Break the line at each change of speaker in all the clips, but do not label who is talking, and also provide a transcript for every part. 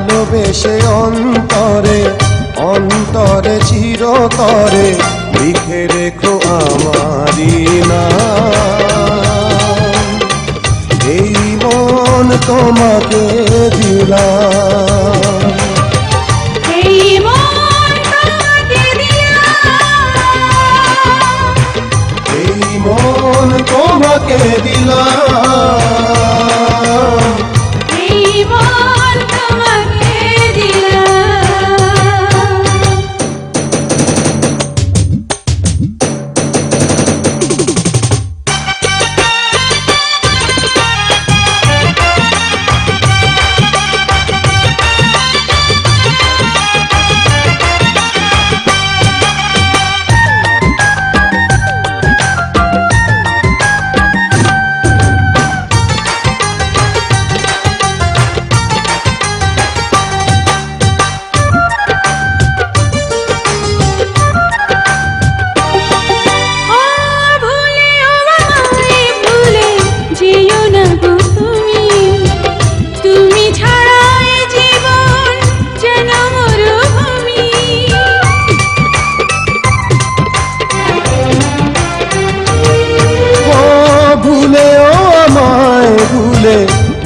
ভালোবেসে অন্তরে অন্তরে চিরতরে লিখে রেখো আমারি নাম। এই মন তোমাকে দিলাম।
এই মন তোমাকে দিলাম।
এই মন তোমাকে দিলাম।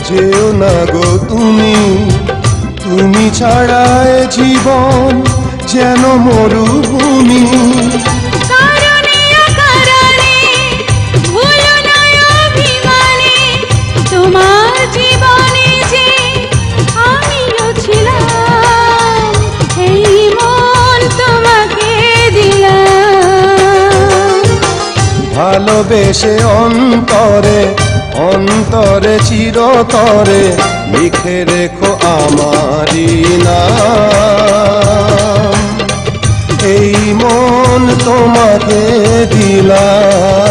যেও না গো তুমি। তুমি
ছাড়ায় জীবন যেন মরুভূমি। ভালোবেসে অন্তরে অন্তরে চিরতরে লিখে রেখো আমারি নাম। এই মন তোমাকে দিলাম।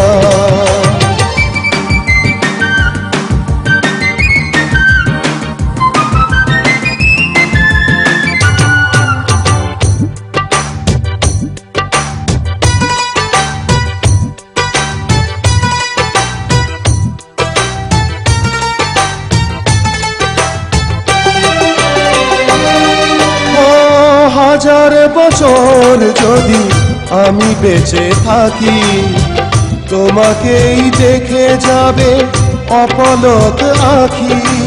হাজার বছর যদি আমি বেঁচে থাকি তোমাকেই দেখে যাবে অপলক আখি।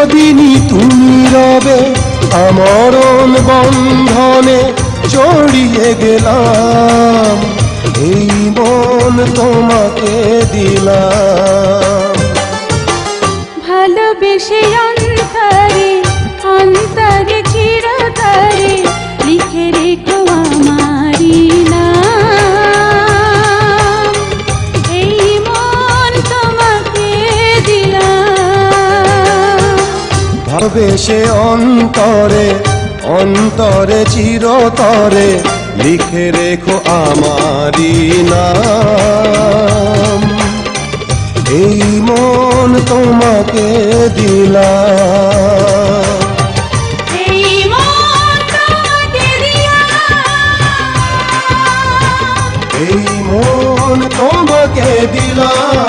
চিরদিনই তুমি রবে আমরণ বন্ধনে জড়িয়ে গেলাম এই মন তোমাকে দিলাম।
ভালোবেসে
ভাবেসে অন্তরে অন্তরে চিরতরে লিখে রেখো আমারি নাম। এই মন তোমাকে দিলাম।
এই মন তোমাকে দিলাম।
এই মন তোমাকে দিলাম।